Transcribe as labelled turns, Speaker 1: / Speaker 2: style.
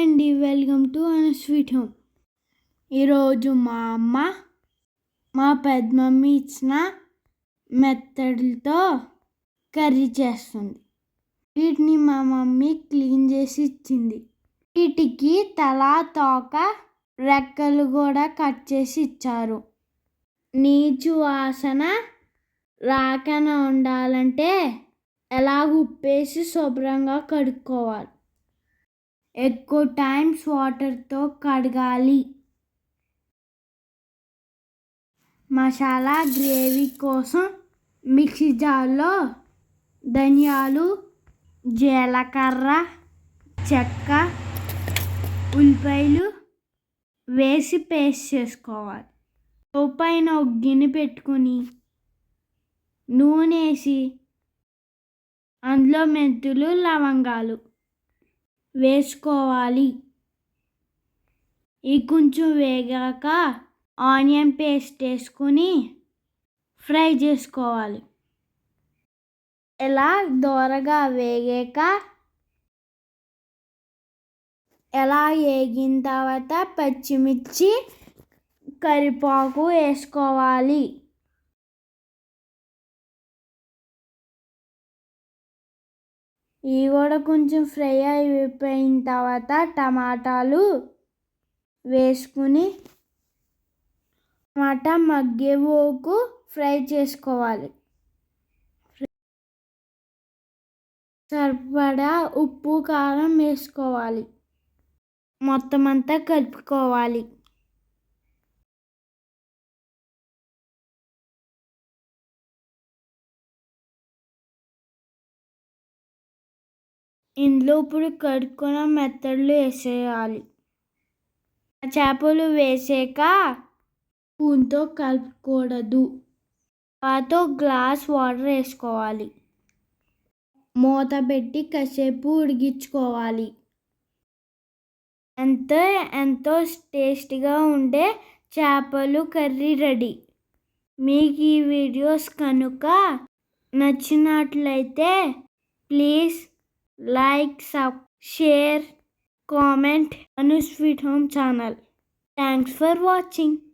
Speaker 1: అండి welcome to an sweet home. ఈరోజు మా అమ్మ మా పెద్ద మమ్మీ ఇచ్చిన మెత్తడితో కర్రీ చేస్తుంది. వీటిని మా మమ్మీ క్లీన్ చేసి ఇచ్చింది. వీటికి తల తోక రెక్కలు కూడా కట్ చేసి ఇచ్చారు. నీచు వాసన రాకన ఉండాలంటే ఎలా ఉప్పేసి శుభ్రంగా కడుక్కోవాలి. ఎక్కువ టైమ్స్ వాటర్తో కడగాలి. మసాలా గ్రేవీ కోసం మిక్సీ జార్లో ధనియాలు జీలకర్ర చెక్క ఉల్లిపాయలు వేసి పేస్ట్ చేసుకోవాలి. స్టవ్ పైన ఒక గిన్నె పెట్టుకొని నూనె వేసి అందులో మెంతులు లవంగాలు వేసుకోవాలి. ఈ కొంచెం వేగాక ఆనియన్ పేస్ట్ వేసుకొని ఫ్రై చేసుకోవాలి. ఇలా దోరగా వేగాక ఎలా వేగిన తర్వాత పచ్చిమిర్చి కరివేపాకు వేసుకోవాలి. ఇవి కూడా కొంచెం ఫ్రై అయిపోయిన తర్వాత టమాటాలు వేసుకుని టమాటా మగ్గేవోకు ఫ్రై చేసుకోవాలి. సరిపడా ఉప్పు కారం వేసుకోవాలి. మొత్తం అంతా కలుపుకోవాలి. ఇందులో ఇప్పుడు కడుక్కున్న మెత్తడ్లు వేసేయాలి. చేపలు వేసాక స్పూన్తో కలుపుకూడదు. తర్వాత గ్లాస్ వాటర్ వేసుకోవాలి. మూత పెట్టి కాసేపు ఉడికించుకోవాలి. ఎంతో ఎంతో టేస్టీగా ఉండే చేపలు కర్రీ రెడీ. మీకు ఈ వీడియోస్ కనుక నచ్చినట్లయితే please like, sub, share, comment on Sweet Home channel. Thanks for watching.